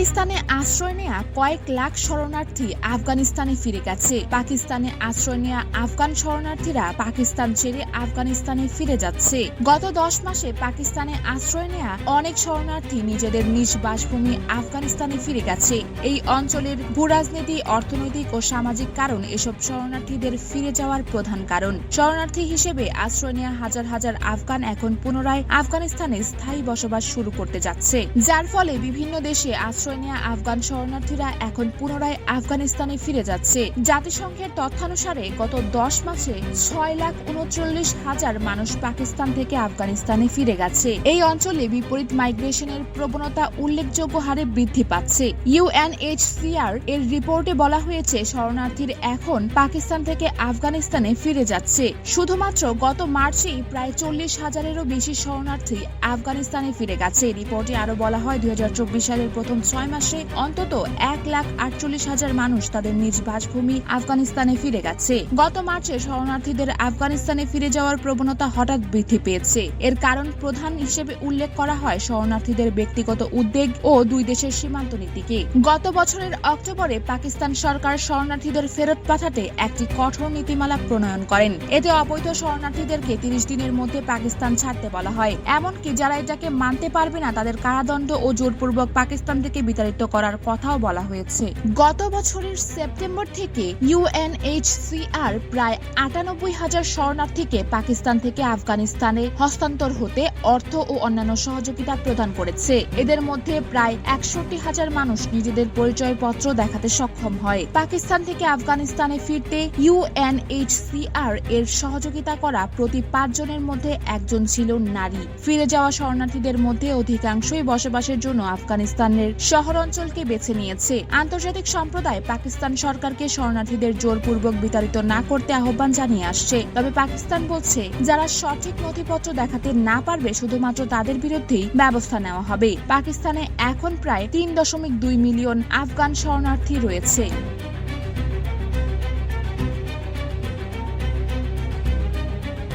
পাকিস্তানে আশ্রয় নেয়া কয়েক লাখ শরণার্থী আফগানিস্তানে ফিরে গেছে। পাকিস্তানে আশ্রয় নেয়া আফগান শরণার্থীরা পাকিস্তান ছেড়ে আফগানিস্তানে ফিরে যাচ্ছে। গত দশ মাসে পাকিস্তানে আশ্রয় নেয়া অনেক শরণার্থী নিজেদের নিজ বাসভূমি আফগানিস্তানে ফিরে গেছে। এই অঞ্চলের ভূরাজনীতি, অর্থনৈতিক ও সামাজিক কারণ এসব শরণার্থীদের ফিরে যাওয়ার প্রধান কারণ। শরণার্থী হিসেবে আশ্রয় নেওয়া হাজার হাজার আফগান এখন পুনরায় আফগানিস্তানে স্থায়ী বসবাস শুরু করতে যাচ্ছে। যার ফলে বিভিন্ন দেশে আশ্রয় নেওয়া আফগান শরণার্থীরা এখন পুনরায় আফগানিস্তানে ফিরে যাচ্ছে। জাতিসংঘের তথ্যানুসারে গত দশ মাসে ছয় লাখ উনচল্লিশ হাজার মানুষ পাকিস্তান থেকে আফগানিস্তানে ফিরে গেছে। এই অঞ্চলে বিপরীত মাইগ্রেশনের প্রবণতা উল্লেখযোগ্য হারে বৃদ্ধি পাচ্ছে। ইউএনএইচসিআর এর রিপোর্টে বলা হয়েছে, শরণার্থীর এখন পাকিস্তান থেকে আফগানিস্তানে ফিরে যাচ্ছে। শুধুমাত্র গত মার্চেই প্রায় চল্লিশ হাজারেরও বেশি শরণার্থী আফগানিস্তানে ফিরে গেছে। রিপোর্টে আরও বলা হয়, দুই হাজার চব্বিশ সালের প্রথম ছয় মাসে অন্তত এক লাখ আটচল্লিশ হাজার মানুষ তাদের নিজ বাসভূমি আফগানিস্তানে ফিরে গেছে। গত মার্চে শরণার্থীদের আফগানিস্তানে ফিরে যাওয়ার প্রবণতা হঠাৎ বৃদ্ধি পেয়েছে। এর কারণ প্রধান হিসেবে উল্লেখ করা হয় শরণার্থীদের ব্যক্তিগত উদ্বেগ ও দুই দেশের সীমান্ত নীতিকে। গত বছরের অক্টোবরে পাকিস্তান সরকার শরণার্থীদের ফেরত পাঠাতে একটি কঠোর নীতিমালা প্রণয়ন করেন। এতে অবৈধ শরণার্থীদেরকে তিরিশ দিনের মধ্যে পাকিস্তান ছাড়তে বলা হয়। এমনকি যারা এটাকে মানতে পারবে না, তাদের কারাদণ্ড ও জোরপূর্বক পাকিস্তান থেকে বিতাড়িত করার কথাও বলা হয়েছে। গত বছরের সেপ্টেম্বর থেকে ইউএনএইচসিআর প্রায় আটানব্বই হাজার শরণার্থীকে পাকিস্তান থেকে আফগানিস্তানে হস্তান্তর হতে অর্থ ও অন্যান্য সহযোগিতা প্রদান করেছে। এদের মধ্যে প্রায় একষট্টি হাজার মানুষ নিজেদের পরিচয়পত্র দেখাতে সক্ষম হয়। পাকিস্তান থেকে আফগানিস্তানে ফিরতে ইউএনএইচসিআর এর সহযোগিতা করা প্রতি পাঁচজনের মধ্যে একজন ছিল নারী। ফিরে যাওয়া শরণার্থীদের মধ্যে অধিকাংশই বসবাসের জন্য আফগানিস্তানের শহর অঞ্চলকে বেছে নিয়েছে। আন্তর্জাতিক সম্প্রদায় পাকিস্তান সরকারকে শরণার্থীদের জোরপূর্বক বিতাড়িত না করতে আহ্বান জানিয়ে আসছে। তবে পাকিস্তান বলছে, যারা সঠিক নথিপত্র দেখাতে না পারবে, শুধুমাত্র তাদের বিরুদ্ধেই ব্যবস্থা নেওয়া হবে। পাকিস্তানে এখন প্রায় তিন দশমিক দুই মিলিয়ন আফগান শরণার্থী রয়েছে।